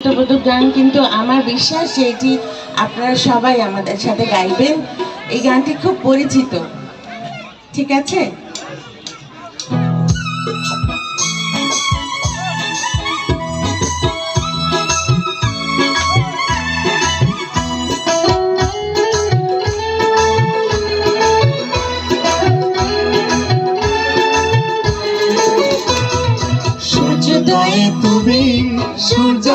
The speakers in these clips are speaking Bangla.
দেশাত্মবোধক গান, কিন্তু আমার বিশ্বাস যে এটি আপনারা সবাই আমাদের সাথে গাইবেন। এই গানটি খুব পরিচিত। ঠিক আছে?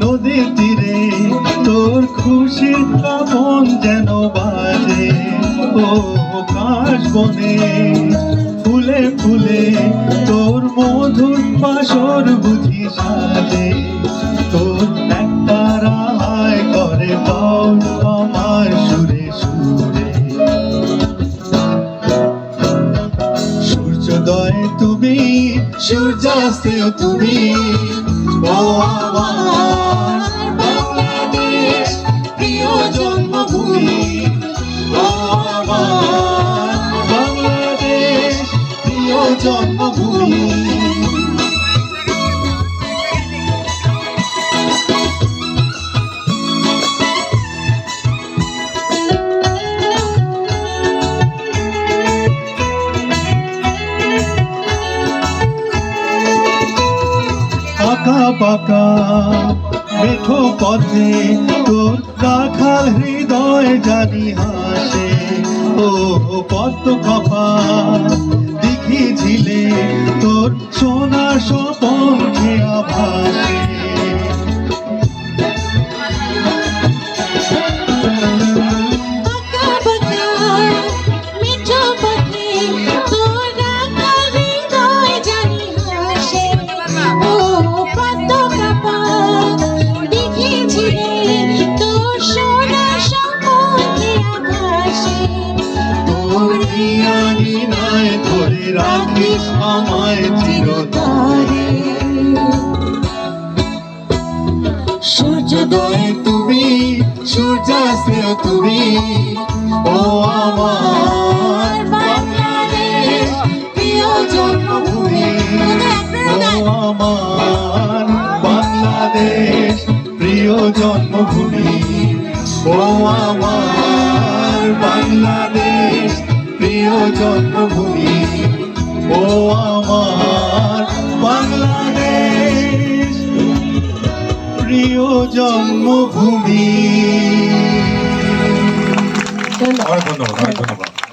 নদীর তীরে তোর খুশির কামন যেন বাজে। ও কাশ বনে ফুলে ফুলে তোর মধুর বাসর বুঝি সাজে। তোর একটা রায় করে বাউল আমার সুরে সুরে। সূর্যোদয় তুমি, সূর্যাস্তেও তুমি বাংলাদেশ প্রিয় জন্মভূমি বাংলাদেশ প্রিয় জন্মভূমি পাকা মেঠো পথে তোর রাখাল হৃদয় জানি হাসে। ও পদ্ম কপা দেখিয়েছিলে তোর সোনা স্বপন খেয়া ভাসে। তোর হিয়ানি নয় ধরে রাখিস আমায় সূর্যোদয়ে তুমি তুমি প্রিয় জন্মভূমি, ও আমার বাংলাদেশ, প্রিয় জন্মভূমি, ও আমার বাংলাদেশ। জন্মভূমি। ও আমার বাংলাদেশ প্রিয় জন্মভূমি। অনেক ধন্যবাদ অনেক ধন্যবাদ।